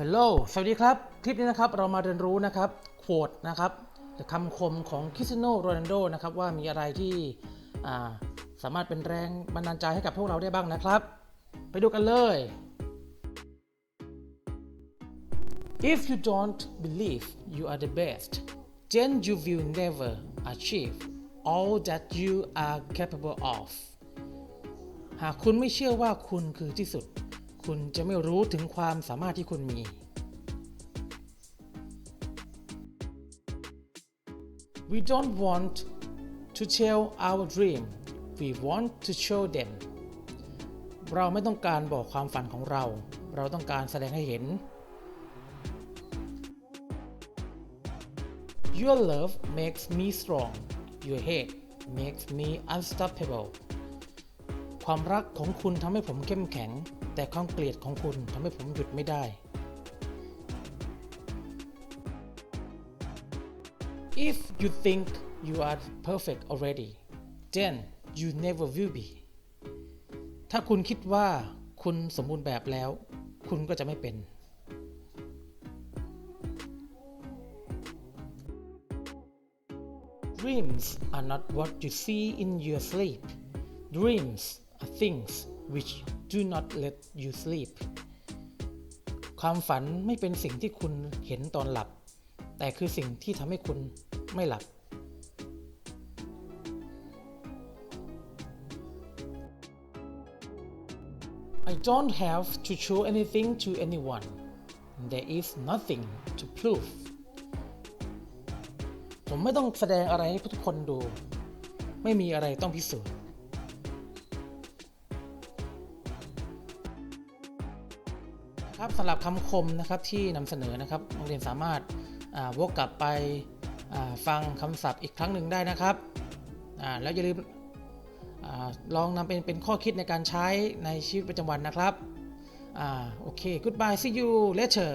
ฮัลโหล สวัสดีครับ คลิปนี้นะครับเรามาเรียนรู้นะครับโควดนะครับคำคมของคริสเตียโนโรนัลโดนะครับว่ามีอะไรที่อ่าสามารถเป็นแรงบันดาลใจให้กับพวกเราได้บ้างนะครับ ไปดูกันเลย If you don't believe you are the best then you will never achieve all that you are capable of หากคุณไม่เชื่อว่าคุณคือที่สุด คุณจะไม่รู้ถึงความสามารถที่คุณมี We don't want to tell our dream we want to show them เราไม่ต้องการบอกความฝันของเรา เราต้องการแสดงให้เห็น Your love makes me strong Your hate makes me unstoppable ความรักของคุณทำให้ผมเข้มแข็ง แต่ความเกลียดของคุณทำให้ผมหยุดไม่ได้ If you think you are perfect already then you never will be ถ้าคุณคิดว่าคุณสมบูรณ์แบบแล้ว คุณก็จะไม่เป็น Dreams are not what you see in your sleep. Dreams are things which do not let you sleep. ความฝันไม่เป็นสิ่งที่คุณเห็นตอนหลับ แต่คือสิ่งที่ทำให้คุณไม่หลับ I don't have to show anything to anyone. There is nothing to prove. ผมไม่ต้องแสดงอะไรให้ทุกคนดู ไม่มีอะไรต้องพิสูจน์ ครับสำหรับคำคมนะครับที่นำเสนอนะครับนักเรียนสามารถวกกลับไปฟังคำศัพท์อีกครั้งหนึ่งได้นะครับแล้วอย่าลืมอลองนำเป็นเป็นข้อคิดในการใช้ในชีวิตประจำวันนะครับอโอเค goodbye see you later